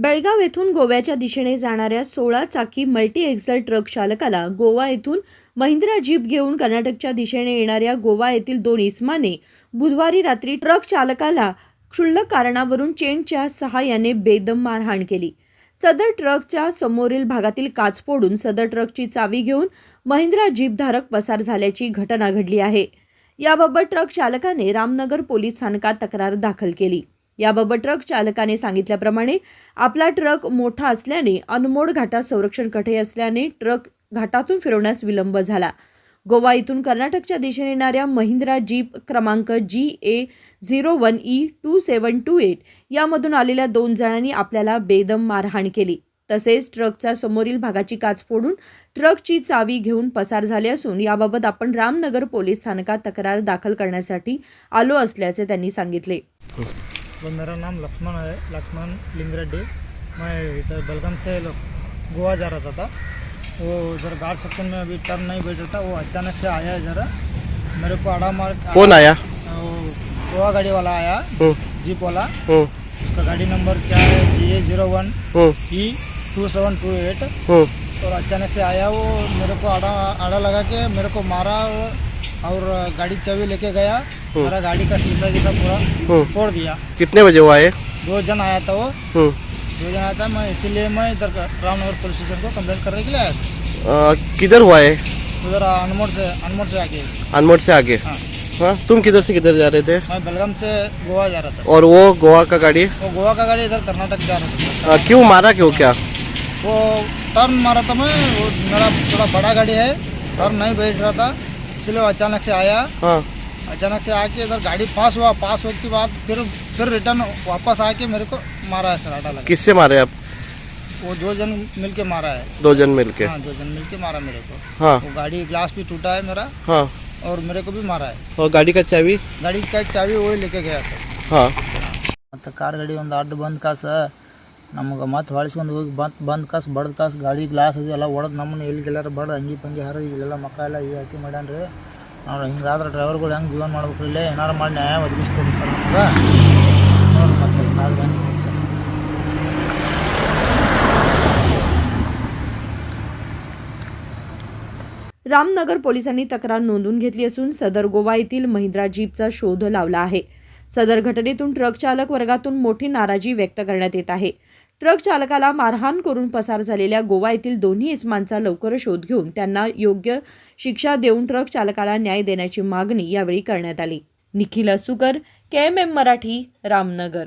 बेळगाव येथून गोव्याच्या दिशेने जाणाऱ्या सोळा चाकी मल्टी एक्झल ट्रक चालकाला गोवा येथून महिंद्रा जीप घेऊन कर्नाटकच्या दिशेने येणाऱ्या गोवा येथील दोन इस्माने बुधवारी रात्री ट्रक चालकाला क्षुल्लक कारणावरून चेनच्या सहाय्याने बेदम मारहाण केली. सदर ट्रकच्या समोरील भागातील काच फोडून सदर ट्रकची चावी घेऊन महिंद्रा जीपधारक पसार झाल्याची घटना घडली आहे. याबाबत ट्रक चालकाने रामनगर पोलीस स्थानकात तक्रार दाखल केली. याबाबत ट्रक चालकाने सांगितल्याप्रमाणे आपला ट्रक मोठा असल्याने अनमोड घाटात संरक्षण कठे असल्याने ट्रक घाटातून फिरवण्यास विलंब झाला. गोवा इथून कर्नाटकच्या दिशेने येणाऱ्या महिंद्रा जीप क्रमांक G A zero one E two seven two eight यामधून आलेल्या दोन जणांनी आपल्याला बेदम मारहाण केली. तसेच ट्रकचा समोरील भागाची काच फोडून ट्रकची चावी घेऊन पसार झाले असून याबाबत आपण रामनगर पोलीस स्थानकात तक्रार दाखल करण्यासाठी आलो असल्याचे त्यांनी सांगितले. वो मेरा नाम लक्ष्मण है लक्ष्मण लिंग रेड्डी मैं इधर बलगम से गोवा जा रहा था वो इधर गार्ड सेक्शन में अभी टर्न नहीं बैठ था वो अचानक से आया इधर। मेरे को आड़ा मार कौन आया? वो गोवा गाड़ी वाला आया हम्म, जीप वाला। हम्म, उसका गाड़ी नंबर क्या है? G A zero one E two seven two eight और अचानक से आया वो मेरे को आड़ा आड़ा लगा के मेरे को मारा और- और गाड़ी चाबी लेके गया। मेरा गाड़ी का शीशा शीशा पूरा हम्म। फोड़ दिया। कितने बजे वो आए दो जन आया था वो। हम्म, दो जन आया था मैं इसीलिए मैं इधर रामनगर पुलिस स्टेशन को कम्प्लेन करने के लिए आया किधर हुआ है उधर अनमोड़ से अनमोड़ से आके अनमोड से आगे? हाँ। हाँ तुम किधर से किधर जा रहे थे? मैं बेलगाम से गोवा जा रहा था। और वो गोवा का गाड़ी? वो गोवा का गाड़ी इधर कर्नाटक जा रहा था। क्यों मारा क्यों क्या? वो टर्न मारा था मैं वो मेरा थोड़ा बड़ा गाड़ी है टर्न नहीं बैठ रहा था इसलिए अचानक से आया। हाँ। अचानक से आके इधर गाड़ी पास हुआ पास होने के बाद फिर फिर रिटर्न वापस आके मेरे को मारा है सराटा लगा किससे मारे आप वो दो जन मिल के मारा है दो जन मिलके हाँ दो जन मिल के मारा मेरे को हाँ वो गाड़ी ग्लास भी टूटा है मेरा हाँ और मेरे को भी मारा है और गाड़ी का चाबी ಗಾಡಿ ಕೈ ಚಾವಿ ಹೋಗಿ ಲೆಕ್ಕ ಗ್ಯಾ ಸರ್ हाँ ಮತ್ತು ಕಾರ್ ಗಾಡಿ ಒಂದು ಅಡ್ಡ ಬಂದ್ ಕಾಸ ನಮಗೆ ಮತ್ತೆ ಹೊಳಿಸ್ಕೊಂಡು ಹೋಗಿ ಬಂದ್ ಬಂದ್ ಕಾಸು ಬಡ್ದು ಕಾಸು ಗಾಡಿ ಗ್ಲಾಸ್ ಅದು ಎಲ್ಲ ಒಡೆದು ನಮ್ಮನ್ನ ಎಲ್ಲಿಗೆಲ್ಲಾರ ಬಡ್ದು ಅಂಗಿ ಪಂಗಿ ಹರಿದು ಇಲ್ಲೆಲ್ಲ ಮಕ್ಕ ಎಲ್ಲ ಈ ಹಾಕಿ ಮಾಡ್ಯಾನ್ರಿ ನಾವು ಹಿಂಗಾದ್ರೆ ಡ್ರೈವರ್ಗಳು ಹೆಂಗೆ ಜೀವನ ಮಾಡ್ಬೇಕು ಇಲ್ಲೇ ಏನಾರು ಮಾಡಿ ನ್ಯಾಯ ಒದಗಿಸ್ಕೊಡಿ ಸರ್ ನಮ್ಗೆ ನೋಡಿ ಮತ್ತೆ ಕಾರ್ ಗಾಡಿ ಸರ್ रामनगर पोलिसांनी तक्रार नोंदवून घेतली असून सदर गोवा येथील महिंद्रा जीपचा शोध लावला आहे सदर घटनेतून ट्रक चालक वर्गातून मोठी नाराजी व्यक्त करण्यात येत आहे ट्रक चालकाला मारहाण करून पसार झालेल्या गोवा येथील दोन्ही इसमांचा लवकर शोध घेऊन त्यांना योग्य शिक्षा देऊन ट्रक चालकाला न्याय देण्याची मागणी यावेळी करण्यात आली. Nikhil Asukar K M M Marathi Ramnagar.